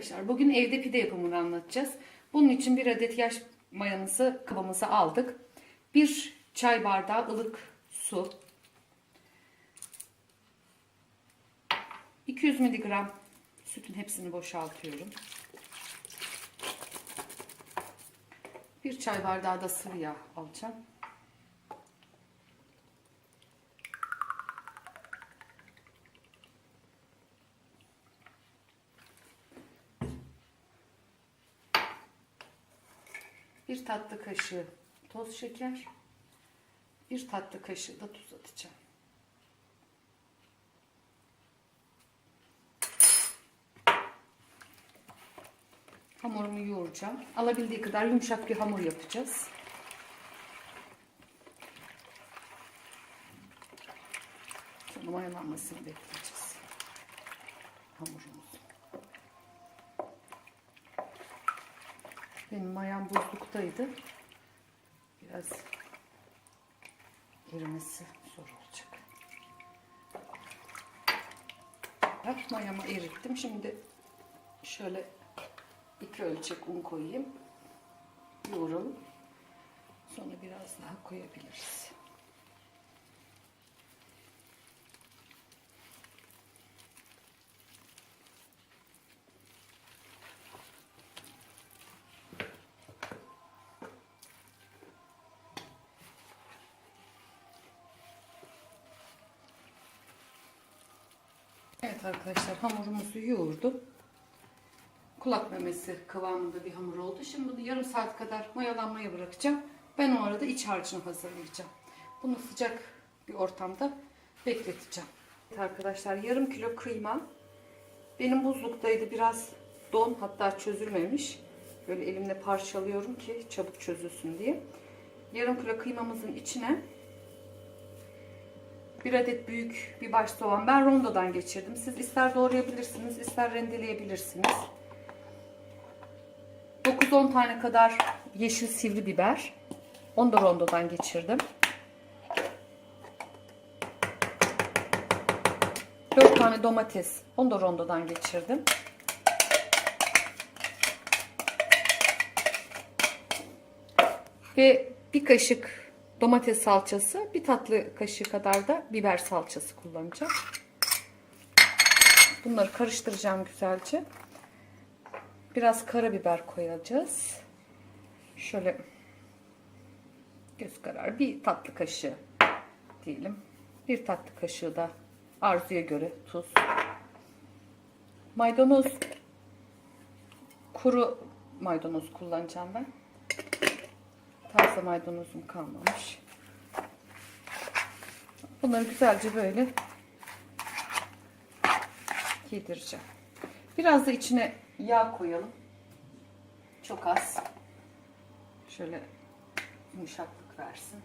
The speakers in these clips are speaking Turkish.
Arkadaşlar bugün evde pide yapımını anlatacağız. Bunun için bir adet yaş mayamızı kabımıza aldık. Bir çay bardağı ılık su. 200 miligram sütün hepsini boşaltıyorum. Bir çay bardağı da sıvı yağ alacağım. Bir tatlı kaşığı toz şeker. Bir tatlı kaşığı da tuz atacağım. Hamurumu yoğuracağım. Alabildiği kadar yumuşak bir hamur yapacağız. Sonra mayalanmasını bekleyeceğiz. Hamurumuzu. Benim mayam buzluktaydı. Biraz erimesi zor olacak. Bak mayamı erittim. Şimdi şöyle iki ölçek un koyayım. Yoğuralım. Sonra biraz daha koyabiliriz. Evet arkadaşlar hamurumuzu yoğurdum. Kulak memesi kıvamında bir hamur oldu. Şimdi bunu yarım saat kadar mayalanmaya bırakacağım. Ben o arada iç harcını hazırlayacağım. Bunu sıcak bir ortamda bekleteceğim. Evet arkadaşlar yarım kilo kıyma. Benim buzluktaydı biraz don hatta çözülmemiş. Böyle elimle parçalıyorum ki çabuk çözülsün diye. Yarım kilo kıymamızın içine bir adet büyük bir baş soğan. Ben rondodan geçirdim. Siz ister doğrayabilirsiniz, ister rendeleyebilirsiniz. 9-10 tane kadar yeşil sivri biber. Onu da rondodan geçirdim. 4 tane domates. Onu da rondodan geçirdim. Ve bir kaşık domates salçası, bir tatlı kaşığı kadar da biber salçası kullanacağım. Bunları karıştıracağım güzelce. Biraz karabiber koyacağız. Şöyle göz kararı bir tatlı kaşığı diyelim. Bir tatlı kaşığı da arzuya göre tuz. Maydanoz kuru maydanoz kullanacağım ben. Taze maydanozum kalmamış. Bunları güzelce böyle yedireceğim. Biraz da içine yağ koyalım. Çok az. Şöyle yumuşaklık versin.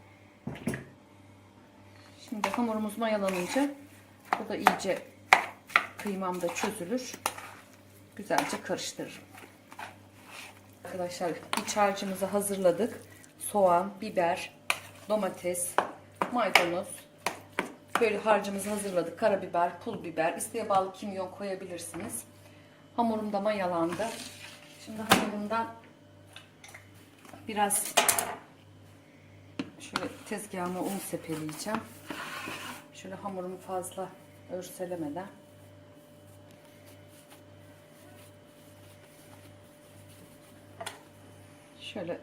Şimdi hamurumuz mayalanınca bu da iyice kıymamda çözülür. Güzelce karıştırırım. Arkadaşlar iç harcımızı hazırladık. Soğan, biber, domates, maydanoz. Böyle harcımızı hazırladık. Karabiber, pul biber, isteğe bağlı kimyon koyabilirsiniz. Hamurum da mayalandı. Şimdi hamurumdan biraz şöyle tezgahıma un sepeleyeceğim. Şöyle hamurumu fazla örselemeden şöyle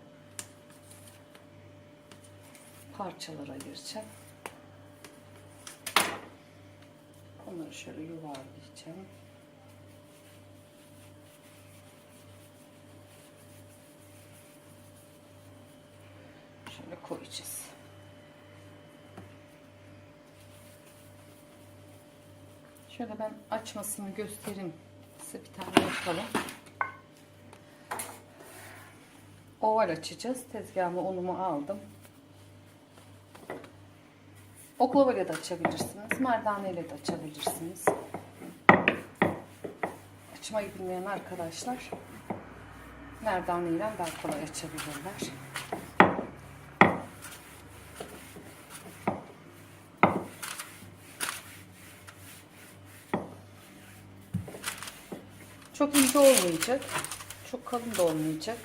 parçalara ayıracağım. Onları şöyle yuvarlayacağım. Şöyle koyacağız. Şöyle ben açmasını göstereyim. Size bir tane yapalım. Oval açacağız. Tezgahıma unumu aldım. Oklavayla da açabilirsiniz. Merdaneyle de açabilirsiniz. Açmayı bilmeyen arkadaşlar merdaneyle daha kolay açabilirler. Çok ince olmayacak. Çok kalın da olmayacak.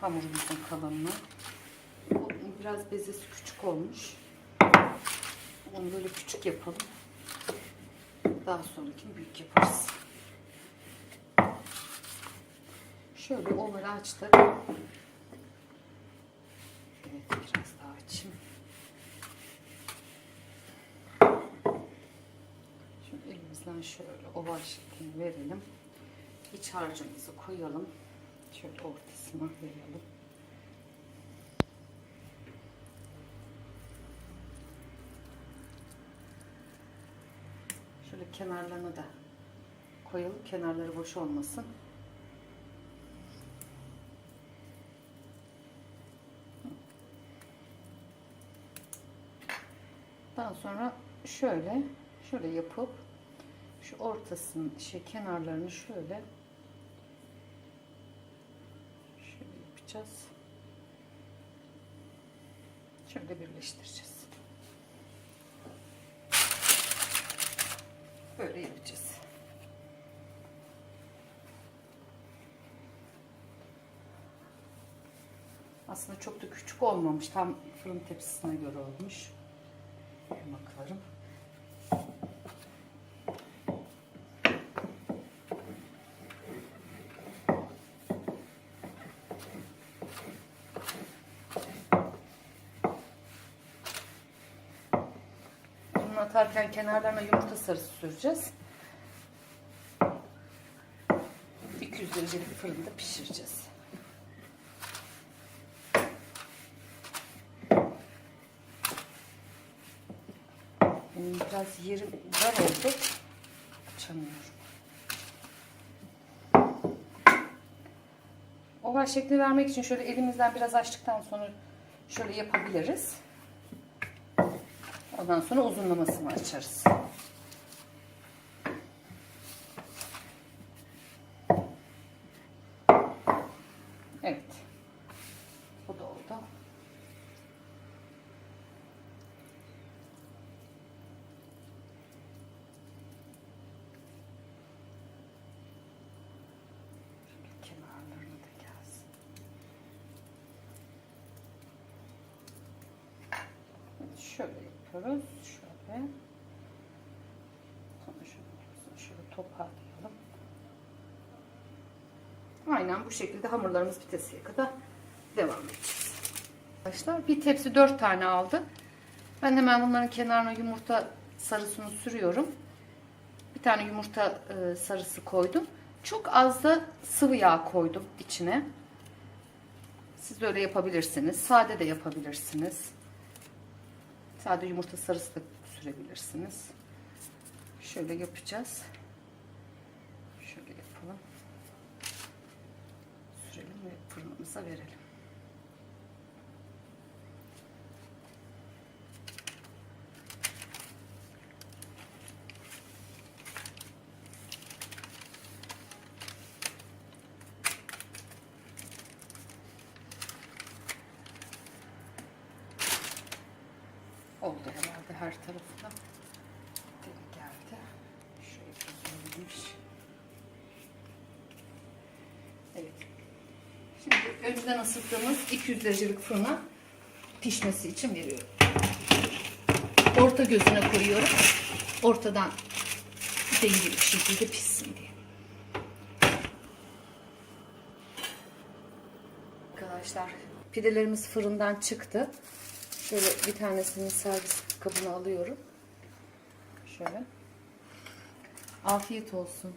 Hamurumuzun kalınlığı. Biraz bezesi küçük olmuş. Onu böyle küçük yapalım. Daha sonrakini büyük yaparız. Şöyle oval açtık. Evet biraz daha açayım. Şimdi elimizden şöyle oval şeklini verelim. İç harcımızı koyalım. Şöyle ortasına verelim. Şöyle kenarlarına da koyalım. Kenarları boş olmasın. Daha sonra şöyle şöyle yapıp şu ortasının şey kenarlarını şöyle şöyle yapacağız. Şöyle birleştireceğiz. Böyle yapacağız. Aslında çok da küçük olmamış. Tam fırın tepsisine göre olmuş. Bakalım. Atarken kenarlarına yumurta sarısı süreceğiz. 200 derecelik fırında pişireceğiz. Benim biraz yerim dar oldu. Açamıyorum. Oval şekli vermek için şöyle elimizden biraz açtıktan sonra şöyle yapabiliriz. Ondan sonra uzunlamasını açarız. Evet. Bu da oldu. Şöyle kenarlarına da gelsin. Evet, Şöyle yapıyoruz. Şöyle. Sonra şöyle, şöyle toparlayalım. Aynen bu şekilde hamurlarımız bitesiye kadar devam edeceğiz. Arkadaşlar bir tepsi 4 tane aldı. Ben hemen bunların kenarına yumurta sarısını sürüyorum. Bir tane yumurta e, sarısı koydum. Çok az da sıvı yağ koydum içine. Siz böyle yapabilirsiniz. Sade de yapabilirsiniz. Sade yumurta sarısı da sürebilirsiniz. Şöyle yapacağız. Şöyle yapalım. Sürelim ve fırınımıza verelim. Oldu herhalde her tarafına. Deli geldi. Şöyle güzelmiş. Evet. Şimdi önceden ısıttığımız 200 derecelik fırına pişmesi için veriyorum. Orta gözüne koyuyorum. Ortadan dengeli bir şekilde pişsin diye. Arkadaşlar pidelerimiz fırından çıktı. Şöyle bir tanesini servis kabına alıyorum. Şöyle. Afiyet olsun.